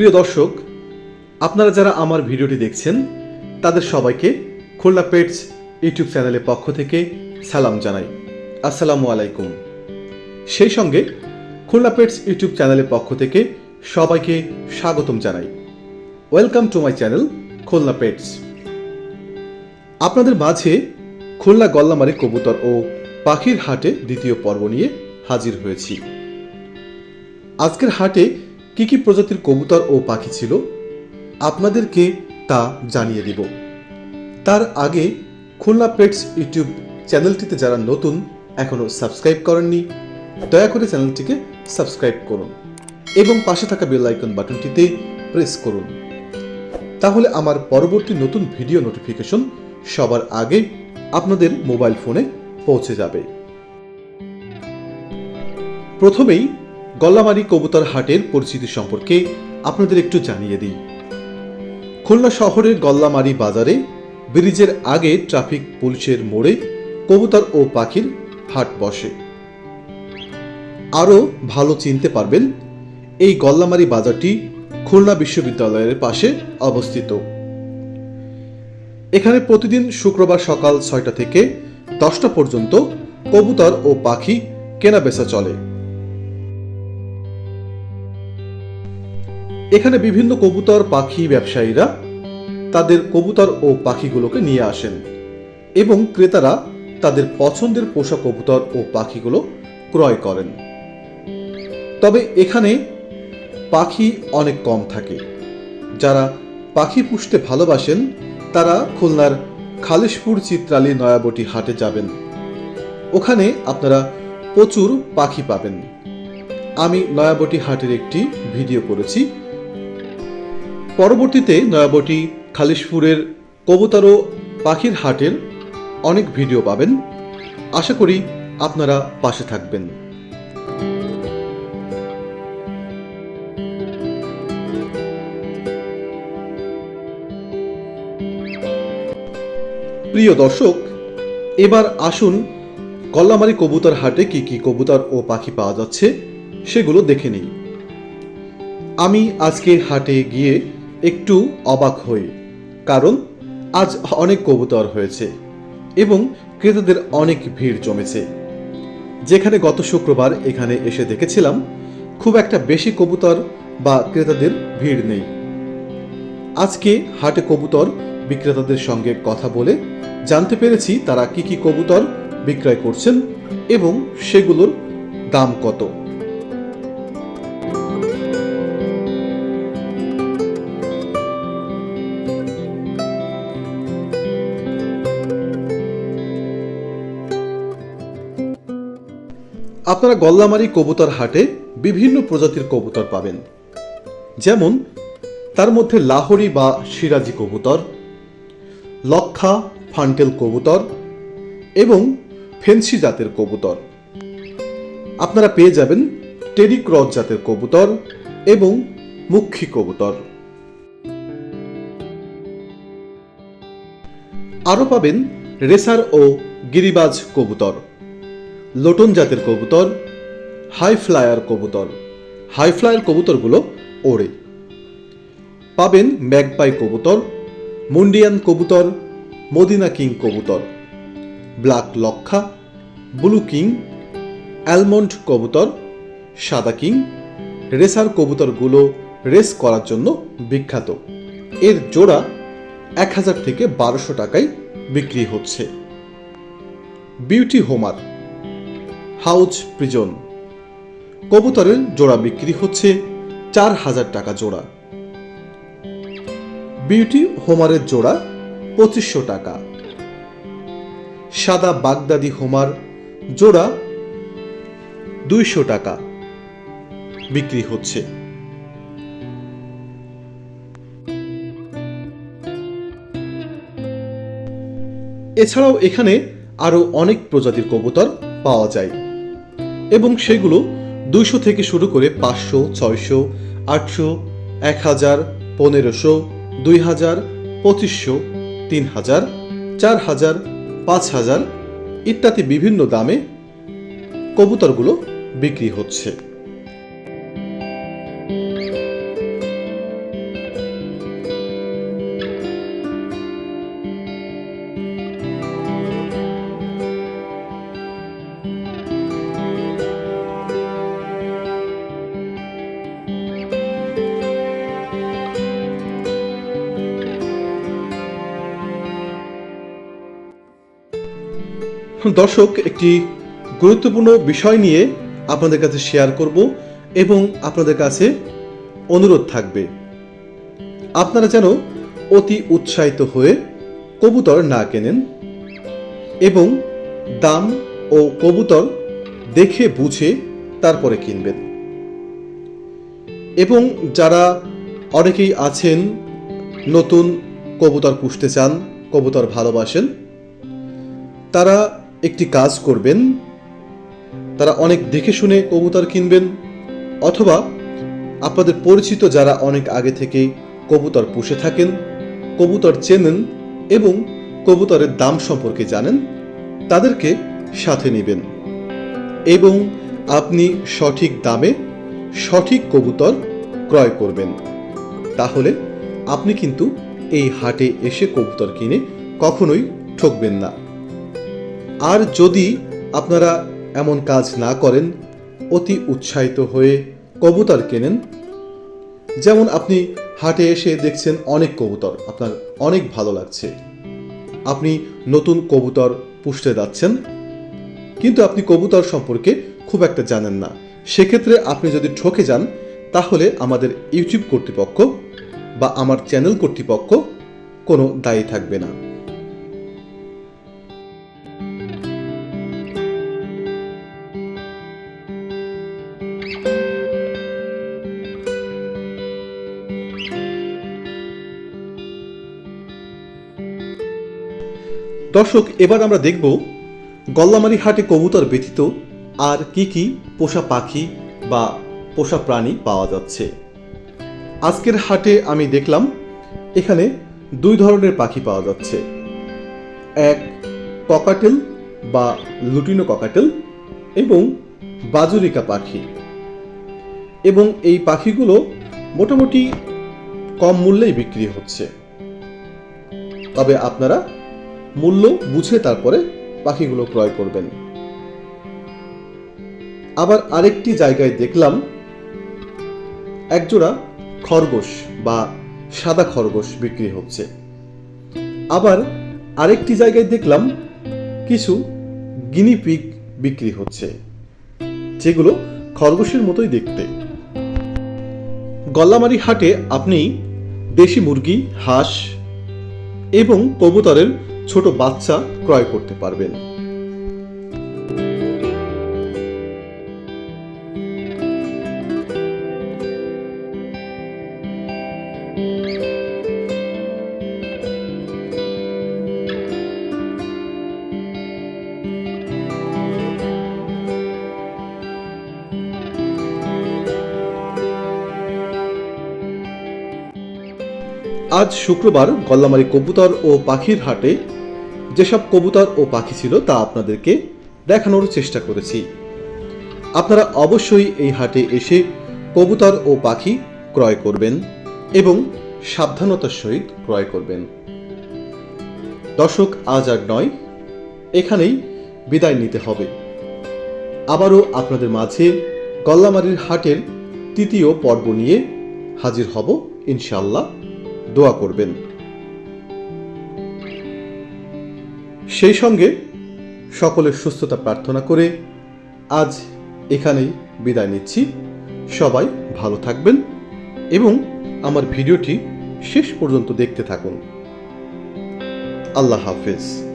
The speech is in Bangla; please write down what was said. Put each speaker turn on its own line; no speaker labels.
প্রিয় দর্শক, আপনারা যারা আমার ভিডিওটি দেখছেন, তাদের সবাইকে খুলনা পেটস ইউটিউব চ্যানেলের পক্ষ থেকে সালাম জানাই। আসসালামু আলাইকুম। সেই সঙ্গে খুলনা পেটস ইউটিউব চ্যানেলের পক্ষ থেকে সবাইকে স্বাগতম জানাই। Welcome to my channel Khulna pets. আপনাদের মাঝে খুলনা গল্লামারি কবুতর ও পাখির হাটে দ্বিতীয় পর্ব নিয়ে হাজির হয়েছি। আজকের হাটে কি কি প্রজাতির কবুতর ও পাখি ছিল? আপনাদেরকে তা জানিয়ে দিব। তার আগে খুলনা পেটস ইউটিউব চ্যানেলটিতে যারা নতুন এখনও সাবস্ক্রাইব করেননি, দয়া করে চ্যানেলটিকে সাবস্ক্রাইব করুন এবং পাশে থাকা বেল আইকন বাটনটিতে প্রেস করুন। তাহলে আমার পরবর্তী নতুন ভিডিও নোটিফিকেশন সবার আগে আপনাদের মোবাইল ফোনে পৌঁছে যাবে। প্রথমেই গল্লামারি কবুতর হাটের পরিচিতি সম্পর্কে আপনাদের একটু জানিয়ে দিই। খুলনা শহরের গল্লামারি বাজারে ব্রিজের আগে ট্রাফিক পুলিশের মোড়ে কবুতর ও পাখির হাট বসে। আরও ভালো চিনতে পারবেন, এই গল্লামারি বাজারটি খুলনা বিশ্ববিদ্যালয়ের পাশে অবস্থিত। এখানে প্রতিদিন শুক্রবার সকাল ছয়টা থেকে দশটা পর্যন্ত কবুতর ও পাখি কেনাবেচা চলে। এখানে বিভিন্ন কবুতর, পাখি ব্যবসায়ীরা তাদের কবুতর ও পাখিগুলোকে নিয়ে আসেন এবং ক্রেতারা তাদের পছন্দের পোষা কবুতর ও পাখিগুলো ক্রয় করেন। তবে এখানে পাখি অনেক কম থাকে। যারা পাখি পুষতে ভালোবাসেন, তারা খুলনার খালিশপুর চিত্রালী নয়াবটি হাটে যাবেন। ওখানে আপনারা প্রচুর পাখি পাবেন। আমি নয়াবটি হাটের একটি ভিডিও করেছি। পরবর্তীতে নয়াবটি খালিশপুরের কবুতর পাখির হাটের অনেক ভিডিও পাবেন। আশা করি আপনারা পাশে থাকবেন। প্রিয় দর্শক, এবার আসুন কল্লামারি কবুতর হাটে কি কি কবুতর ও পাখি পাওয়া যাচ্ছে সেগুলো দেখে নিই। আমি আজকে হাটে গিয়ে একটু অবাক হই, কারণ আজ অনেক কবুতর হয়েছে এবং ক্রেতাদের অনেক ভিড় জমেছে। যেখানে গত শুক্রবার এখানে এসে দেখেছিলাম, খুব একটা বেশি কবুতর বা ক্রেতাদের ভিড় নেই। আজকে হাটে কবুতর বিক্রেতাদের সঙ্গে কথা বলে জানতে পেরেছি তারা কি কি কবুতর বিক্রয় করছেন এবং সেগুলোর দাম কত। আপনারা গল্লামারি কবুতর হাটে বিভিন্ন প্রজাতির কবুতর পাবেন। যেমন, তার মধ্যে লাহোরি বা সিরাজি কবুতর, লক্ষা ফান্টেল কবুতর এবং ফেন্সি জাতের কবুতর। আপনারা পেয়ে যাবেন টেরি ক্রস জাতের কবুতর এবং মুখী কবুতর। আরও পাবেন রেসার ও গিরিবাজ কবুতর। লোটন জাতের কবুতর, হাই ফ্লায়ার কবুতর। হাই ফ্লায়ার কবুতরগুলো ওড়ে। পাবেন ম্যাগপাই কবুতর, মুন্ডিয়ান কবুতর, মদিনা কিং কবুতর, ব্ল্যাক লক্ষা, ব্লু কিং, অ্যালমন্ড কবুতর, সাদা কিং। রেসার কবুতরগুলো রেস করার জন্য বিখ্যাত। এর জোড়া এক হাজার থেকে বারোশো টাকায় বিক্রি হচ্ছে। Beauty homer. House prison. কবুতরের জোড়া বিক্রি হচ্ছে চার হাজার টাকা জোড়া। বিউটি হোমারের জোড়া পঁচিশশো টাকা। সাদা বাগদাদি হোমার জোড়া দুইশো টাকা বিক্রি হচ্ছে। এছাড়াও এখানে আরও অনেক প্রজাতির কবুতর পাওয়া যায়। এবং সেগুলো দুইশো থেকে শুরু করে পাঁচশো, ছয়শো, আটশো, এক হাজার, পনেরোশো, দুই হাজার, পঁচিশশো, তিন হাজার, চার হাজার, পাঁচ হাজার ইত্যাদি বিভিন্ন দামে কবুতরগুলো বিক্রি হচ্ছে। দর্শক, একটি গুরুত্বপূর্ণ বিষয় নিয়ে আপনাদের কাছে শেয়ার করব এবং আপনাদের কাছে অনুরোধ থাকবে। আপনারা যেন অতি উৎসাহিত হয়ে কবুতর না কেনেন এবং দাম ও কবুতর দেখে বুঝে তারপরে কিনবেন। এবং যারা অনেকেই আছেন, নতুন কবুতর পুষতে চান, কবুতর ভালোবাসেন, তারা একটি কাজ করবেন, তারা অনেক দেখে শুনে কবুতর কিনবেন, অথবা আপনাদের পরিচিত যারা অনেক আগে থেকে কবুতর পুষে থাকেন, কবুতর চেনেন এবং কবুতরের দাম সম্পর্কে জানেন, তাদেরকে সাথে নেবেন। এবং আপনি সঠিক দামে সঠিক কবুতর ক্রয় করবেন। তাহলে আপনি কিন্তু এই হাটে এসে কবুতর কিনে কখনোই ঠকবেন না। আর যদি আপনারা এমন কাজ না করেন, অতি উৎসাহিত হয়ে কবুতর কেনেন। যেমন আপনি হাটে এসে দেখছেন অনেক কবুতর, আপনার অনেক ভালো লাগছে। আপনি নতুন কবুতর পুষতে যাচ্ছেন, কিন্তু আপনি কবুতর সম্পর্কে খুব একটা জানেন না। সেক্ষেত্রে আপনি যদি ঠকে যান, তাহলে আমাদের ইউটিউব কর্তৃপক্ষ বা আমার চ্যানেল কর্তৃপক্ষ কোনো দায়ী থাকবে না। দর্শক, এবার আমরা দেখব গল্লামারি হাটে কবুতর ব্যতীত আর কি কি পোষা পাখি বা পোষা প্রাণী পাওয়া যাচ্ছে। আজকের হাটে আমি দেখলাম, এখানে দুই ধরনের পাখি পাওয়া যাচ্ছে। এক ককাটেল বা লুটিনো ককাটেল এবং বাজুরিকা পাখি। এবং এই পাখিগুলো মোটামুটি কম মূল্যেই বিক্রি হচ্ছে। তবে আপনারা মূল্য বুঝে তারপরে পাখিগুলো ক্রয় করবেন। আবার আরেকটি জায়গায় দেখলাম, একজোড়া খরগোশ বা সাদা খরগোশ বিক্রি হচ্ছে। আবার আরেকটি জায়গায় দেখলাম, কিছু গিনি পিগ বিক্রি হচ্ছে, যেগুলো খরগোশের মতোই দেখতে। গল্লামারি হাটে আপনি দেশি মুরগি, হাঁস এবং কবুতরের ছোট বাচ্চা ক্রয় করতে পারবেন। আজ শুক্রবার গল্লামারি কবুতর ও পাখির হাটে যেসব কবুতর ও পাখি ছিল তা আপনাদেরকে দেখানোর চেষ্টা করেছি। আপনারা অবশ্যই এই হাটে এসে কবুতর ও পাখি ক্রয় করবেন এবং সাবধানতার সহিত ক্রয় করবেন। দর্শক, আজ আর নয়, এখানেই বিদায় নিতে হবে। আবারও আপনাদের মাঝে গল্লামারির হাটের তৃতীয় পর্ব নিয়ে হাজির হব ইনশাল্লাহ দোয়া করবেন। সেই সঙ্গে সকলের সুস্থতা প্রার্থনা করে আজ এখানেই বিদায় নিচ্ছি। সবাই ভালো থাকবেন এবং আমার ভিডিওটি শেষ পর্যন্ত দেখতে থাকুন। আল্লাহ হাফেজ।